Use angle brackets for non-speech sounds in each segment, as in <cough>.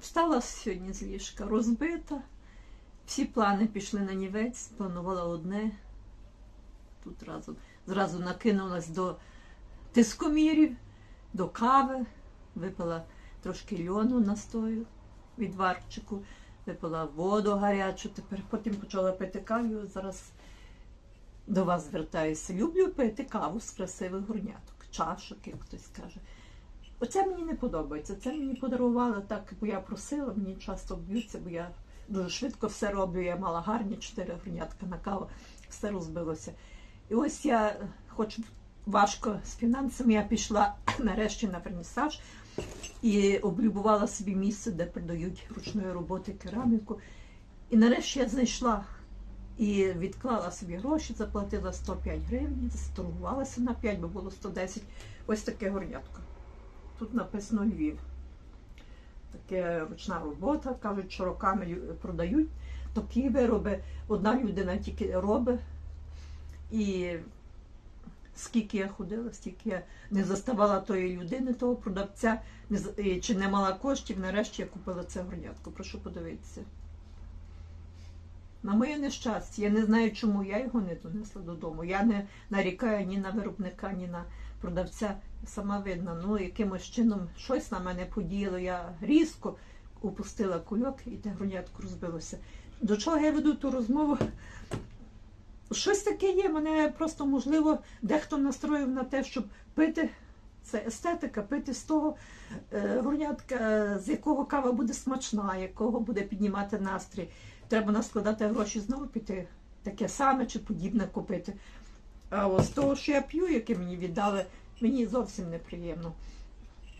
Встала сьогодні з ліжка розбита. Всі плани пішли на нівець, планувала одне. Тут разом зразу накинулась до тискомірів, до кави, випила трошки льону настою від варчику, випила воду гарячу, тепер потім почала пити каву. Зараз до вас звертаюся. Люблю пити каву з красивих горняток, чашок, як хтось каже. Оце мені не подобається. Це мені подарували так, бо я просила, мені часто б'ються, бо я дуже швидко все роблю. Я мала гарні чотири горнятка на каву, все розбилося. І ось я хочу важко з фінансами, я пішла <clears throat> нарешті на вернісаж і облюбувала собі місце, де продають ручної роботи кераміку. І нарешті я знайшла і відклала собі гроші, заплатила 105 гривень, заторгувалася на 5, бо було 110. Ось таке горнятко. Тут написано Львів. Таке ручна робота, кажуть, що роками продають такі вироби. Одна людина тільки робить. І скільки я ходила, стільки я не заставала тої людини, того продавця, чи не мала коштів, нарешті я купила це горнятко. Прошу подивитися. На моє нещастя, я не знаю, чому я його не донесла додому. Я не нарікаю ні на виробника, ні на продавця. Сама видно, ну якимось чином щось на мене подіяло. Я різко упустила кульок і те грунятко розбилося. До чого я веду ту розмову? Щось таке є. Мене просто можливо дехто настроїв на те, щоб пити. Це естетика, пити з того е, горнятка, з якого кава буде смачна, якого буде піднімати настрій. Треба наскладати гроші знову піти таке саме чи подібне купити. А ось того, що я п'ю, яке мені віддали, мені зовсім неприємно.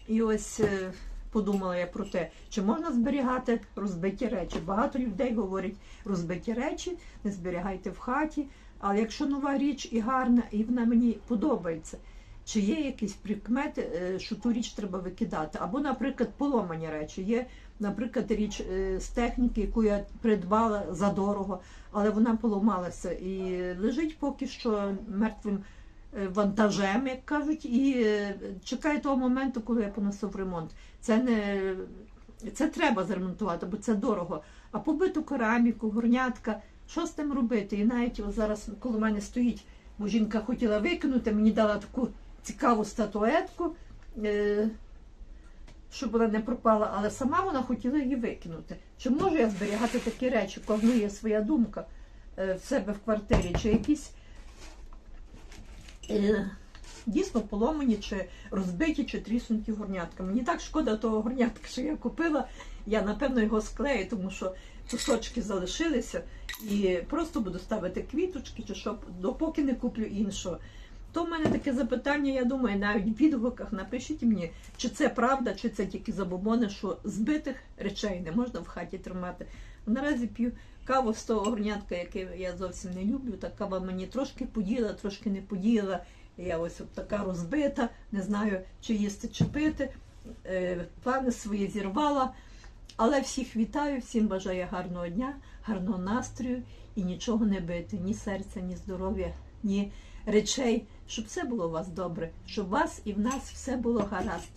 І ось е, подумала я про те, чи можна зберігати розбиті речі. Багато людей говорять, розбиті речі не зберігайте в хаті. Але якщо нова річ і гарна, і вона мені подобається, чи є якісь прикмети, е, що ту річ треба викидати? Або, наприклад, поломані речі. Є, наприклад, річ е, з техніки, яку я придбала задорого, але вона поламалася і лежить поки що мертвим е, вантажем, як кажуть, і чекає того моменту, коли я понесу в ремонт. Це не це треба зремонтувати, бо це дорого. А побиту кераміку, горнятка, що з тим робити? І навіть зараз коло мене стоїть, бо жінка хотіла викинути, мені дала таку цікаву статуетку, е, щоб вона не пропала, але сама вона хотіла її викинути. Чи можу я зберігати такі речі? Кожного є своя думка е, в себе в квартирі, чи якісь е, дійсно поломані, чи розбиті, чи тріснуті горнятка. Мені так шкода того горнятка, що я купила. Я напевно його склею, тому що кусочки залишилися, і просто буду ставити квіточки, чи що, допоки не куплю іншого. То в мене таке запитання, я думаю, навіть в відгуках напишіть мені, чи це правда, чи це тільки забобони, що збитих речей не можна в хаті тримати. Наразі п'ю каву з того горнятка, яке я зовсім не люблю. Та кава мені трошки поділа, трошки не поділа. Я ось така розбита, не знаю, чи їсти, чи пити. Е, Плани свої зірвала. Але всіх вітаю, всім бажаю гарного дня, гарного настрою і нічого не бити, ні серця, ні здоров'я, ні речей, щоб все було у вас добре, щоб у вас і в нас все було гаразд.